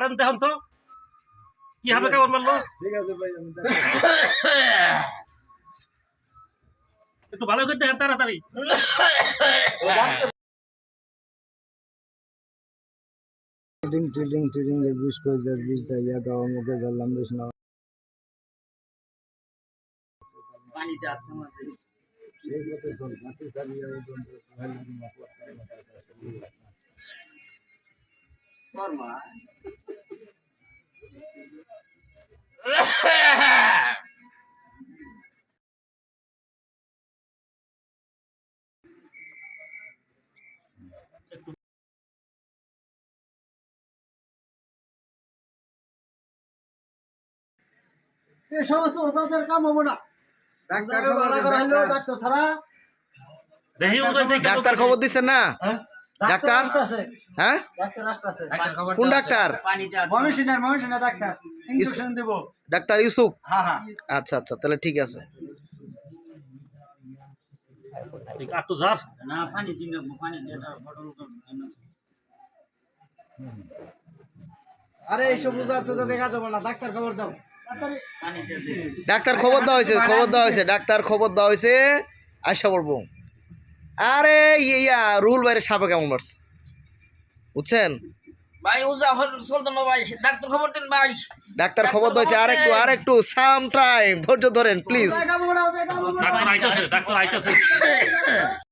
পারেন দেখুন তো। কি হবে কেমন মারলো ঠিক আছে ভাই একটু ভালো করে দেখেন তাড়াতাড়ি। টিডিং টিডিং টিডিং এর বিষ কই যার বিষ দাইয়া গাওয়া মুখে জ্বালাম বিষ না পানিতে আছে আমাদের সেই কথা শোন মাটি সারিয়া ওজন তো ভালো না মাথা কাছে কর্মা এই সমস্ত ওষুধের কাম হবে না। ডাক্তার খবর দিচ্ছেন না? ডাক্তার? হ্যাঁ? কোন ডাক্তার? ডাক্তার। ডাক্তার ইউসুফ? হ্যাঁ হ্যাঁ। আচ্ছা আচ্ছা তাহলে ঠিক আছে। আর তো যার না পানি দিন পানি দিয়ে বটল দিন আরে এইসব বুঝা তো দেখা যাবে না। ডাক্তার খবর দাও। আছে ডাক্তার খবর দেওয়া হয়েছে খবর দেওয়া হয়েছে ডাক্তার খবর দেওয়া হয়েছে। আশা করব আরে ইয়া রুল বাইরে সাপে কেমন মারছে? বুঝছেন? ভাই উজা চলতো না ভাই ডাক্তার খবর দিন ভাই। ডাক্তার খবর দেওয়া আরেকটু আর একটু আর একটু সাম টাইম ধৈর্য ধরেন প্লিজ। ডাক্তার আইতাছে ডাক্তার আইতাছে।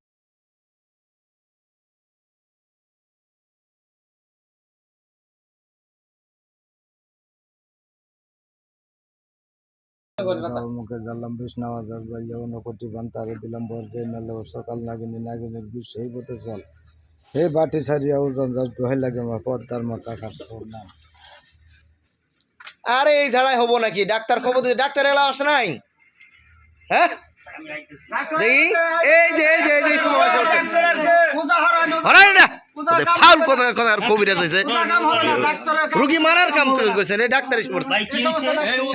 মুখে জ্বালাম বিষ নামাজ আর বললে অন্য বান তারে দিলাম বর যাই সকাল নাগিনি নাগিনের বিষ সেই পথে চল। এই বাটি সারিয়া ওজন যার দোহাই লাগে মা পদ্মার মাথা কাটছো না। আরে এই ঝাড়াই হব নাকি? ডাক্তার খবর ডাক্তার এলা আসে নাই? হ্যাঁ? এই যে এই যে এই যে এই সময় আসে। উঠছে। হরাই না। ওদের ফাউল কথা কথা আর কবিরাজ হয়েছে। রুগী মারার কাম ডাক্তার। এসে পড়ছে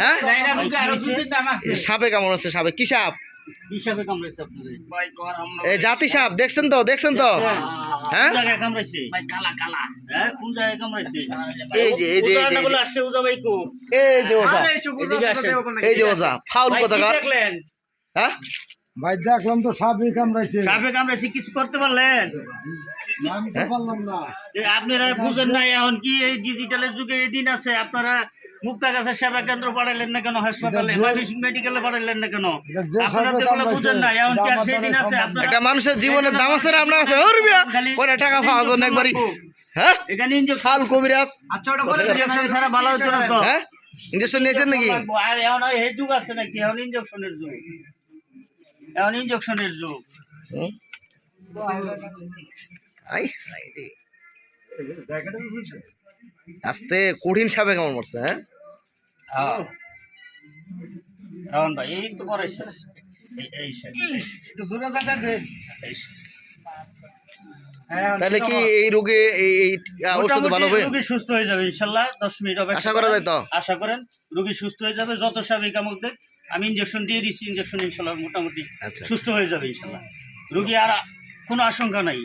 হ্যাঁ সাপে সাপে। কি সাপ? জাতি সাপ দেখছেন তো দেখছেন তো? হ্যাঁ? হ্যাঁ এই যে এই যে এই ওজা যে, এই বলে যে আসছে ওজা এই যে ওজা এদিকে আসেন। এই যে ওজা ফাউল কথা হ্যাঁ? ভাই দেখলাম তো সাপই কামড়াইছে। সাপে কামড়াইছে কিছু করতে পারলেন? আমি তো পারলাম না। আপনারা বুঝেন না এখন কি এই ডিজিটালের যুগে এই দিন আছে? আপনারা মুক্তাগাছের সেবা কেন্দ্র পাঠাইলেন না কেন? হাসপাতালে ময়মনসিংহ মেডিকেলে পাঠাইলেন না কেন? আপনারা তো এগুলো বুঝেন না এখন কি আর সেই দিন আছে? আপনারা একটা মানুষের জীবনের দাম আছে আপনার কাছে ওর বিয়া। কয়টা টাকা পাওয়া যায় একবারই? হ্যাঁ? এখানে ইনজেকশন ফাউল কবিরাজ। আচ্ছা ওটা করে ইনজেকশন ছাড়া ভালো হতো না তো? হ্যাঁ? ইঞ্জেকশন নিয়েছেন নাকি? আর এখন এই যুগ আছে নাকি? এখন ইনজেকশনের যুগ। এখন ইনজেকশনের যুগ? আই আস্তে কঠিন সাপে কেমন মরছে হ্যাঁ? হ্যাঁ। রাউন ভাই এই তো পরে শেষ। এই এই শেষ। একটু দূরে যাতে দে তাহলে কি এই রোগে এই এই ভালো হবে রোগী সুস্থ হয়ে যাবে ইনশাল্লাহ। দশ মিনিট অপেক্ষা আশা করা যায় তো? আশা করেন রোগী সুস্থ হয়ে যাবে। যত সাবেক দেখ আমি ইনজেকশন দিয়ে দিচ্ছি ইনজেকশন ইনশাল্লাহ মোটামুটি আচ্ছা। সুস্থ হয়ে যাবে ইনশাল্লাহ। রোগী আর কোনো আশঙ্কা নাই।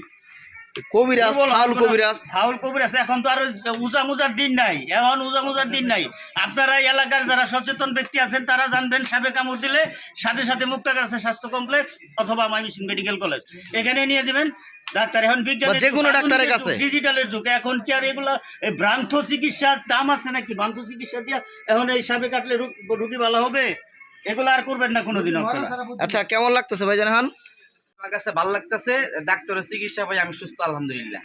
কবিরাজ ফাউল কবিরাজ। ফাউল কবিরাজ এখন তো আর উজা মুজার দিন নাই। এখন উজা মুজার দিন নাই। আপনারা এলাকার যারা সচেতন ব্যক্তি আছেন তারা জানবেন কামড় দিলে সাথে সাথে স্বাস্থ্য কমপ্লেক্স অথবা মাইমিসিং মেডিকেল কলেজ। এখানে নিয়ে দিবেন ডাক্তার। এখন বিজ্ঞান যে কোনো ডাক্তারের কাছে। ডিজিটালের যুগ। এখন কি আর এগুলা এই ভ্রান্ত চিকিৎসার দাম আছে নাকি? ভ্রান্ত চিকিৎসা দিয়ে এখন এই সাবে কাটলে রোগ- ভালো হবে? এগুলো আর করবেন না কোনোদিন আপনারা। আচ্ছা কেমন লাগতেছে ভাই জানান আমার কাছে ভালো লাগতেছে ডাক্তারের চিকিৎসা পাই আমি সুস্থ আলহামদুলিল্লাহ।